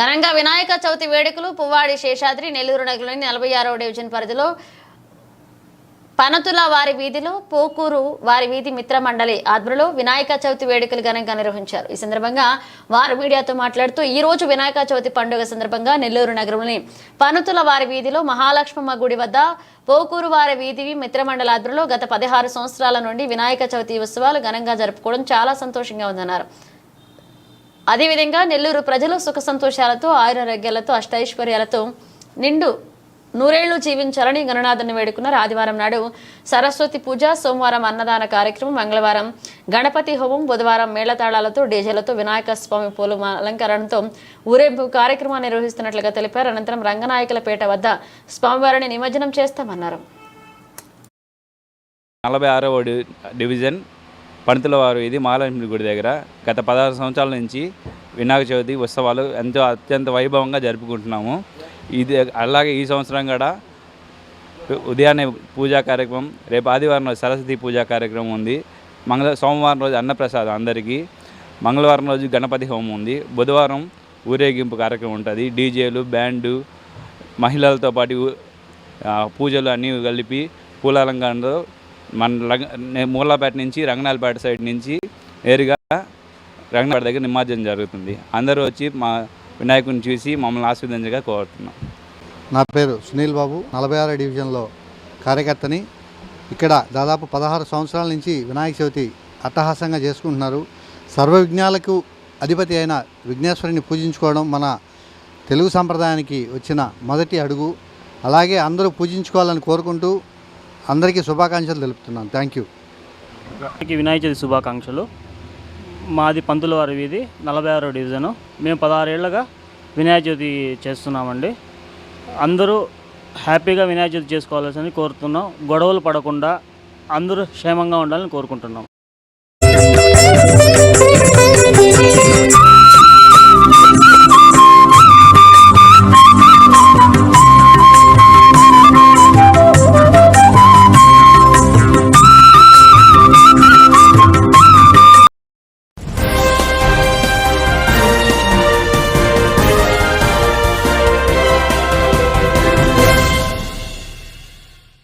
ఘనంగా వినాయక చవితి వేడుకలు పువ్వాడి శేషాద్రి నెల్లూరు నగరంలోని నలభై ఆరవ డివిజన్ పరిధిలో పనతుల వారి వీధిలో పోకూరు వారి వీధి మిత్ర మండలి ఆధ్వర్యంలో వినాయక చవితి వేడుకలు ఘనంగా నిర్వహించారు. ఈ సందర్భంగా వారు మీడియాతో మాట్లాడుతూ ఈ రోజు వినాయక చవితి పండుగ సందర్భంగా నెల్లూరు నగరంలోని పనతుల వారి వీధిలో మహాలక్ష్మమ్మ గుడి వద్ద పోకూరు వారి వీధి మిత్రమండల ఆధ్వర్యంలో గత పదహారు సంవత్సరాల నుండి వినాయక చవితి ఉత్సవాలు ఘనంగా జరుపుకోవడం చాలా సంతోషంగా ఉందన్నారు. అదేవిధంగా నెల్లూరు ప్రజలు సుఖ సంతోషాలతో ఆయురారోగ్యాలతో అష్టైశ్వర్యాలతో నిండు నూరేళ్ళు జీవించాలని గణనాథుని వేడుకున్నారు. ఆదివారం నాడు సరస్వతి పూజ సోమవారం అన్నదాన కార్యక్రమం మంగళవారం గణపతి హోమం బుధవారం మేళతాళాలతో డీజేలతో వినాయక స్వామి పూల అలంకరణతో ఊరేంపు కార్యక్రమాన్ని నిర్వహిస్తున్నట్లుగా తెలిపారు. అనంతరం రంగనాయకులపేట వద్ద స్వామివారిని నిమజ్జనం చేస్తామన్నారు. నలభై ఆరవ డివిజన్ పంతుల వారు ఇది మహాలక్ష్మి గుడి దగ్గర గత పదహారు సంవత్సరాల నుంచి వినాయక చవితి ఉత్సవాలు ఎంతో అత్యంత వైభవంగా జరుపుకుంటున్నాము. ఇది అలాగే ఈ సంవత్సరం కూడా ఉదయాన్నే పూజా కార్యక్రమం రేపు ఆదివారం రోజు సరస్వతి పూజా కార్యక్రమం ఉంది. మంగళ సోమవారం రోజు అన్నప్రసాదం అందరికీ. మంగళవారం రోజు గణపతి హోమం ఉంది. బుధవారం ఊరేగింపు కార్యక్రమం ఉంటుంది. డీజేలు బ్యాండు మహిళలతో పాటు పూజలు అన్నీ కలిపి పూల అలంకరణలో మన రంగ మూలాపేట నుంచి రంగనాలపేట సైడ్ నుంచి నేరుగా రంగనాపేట దగ్గర నిమజ్జనం జరుగుతుంది. అందరూ వచ్చి మా వినాయకుని చూసి మమ్మల్ని ఆస్వాదించగా కోరుతున్నాం. నా పేరు సునీల్ బాబు. నలభై ఆరో డివిజన్లో కార్యకర్తని ఇక్కడ దాదాపు పదహారు సంవత్సరాల నుంచి వినాయక చవితి అట్టహాసంగా చేసుకుంటున్నారు. సర్వ విఘ్నాలకు అధిపతి అయిన విఘ్నేశ్వరిని పూజించుకోవడం మన తెలుగు సంప్రదాయానికి వచ్చిన మొదటి అడుగు. అలాగే అందరూ పూజించుకోవాలని కోరుకుంటూ అందరికీ శుభాకాంక్షలు తెలుపుతున్నాను. థ్యాంక్ యూ అందరికీ వినాయక చవితి శుభాకాంక్షలు. మాది పంతుల వారి వీధి నలభై ఆరో డివిజను. మేము పదహారేళ్ళుగా వినాయక చవితి చేస్తున్నామండి. అందరూ హ్యాపీగా వినాయక చవితి చేసుకోవాలని కోరుతున్నాం. గొడవలు పడకుండా అందరూ క్షేమంగా ఉండాలని కోరుకుంటున్నాం.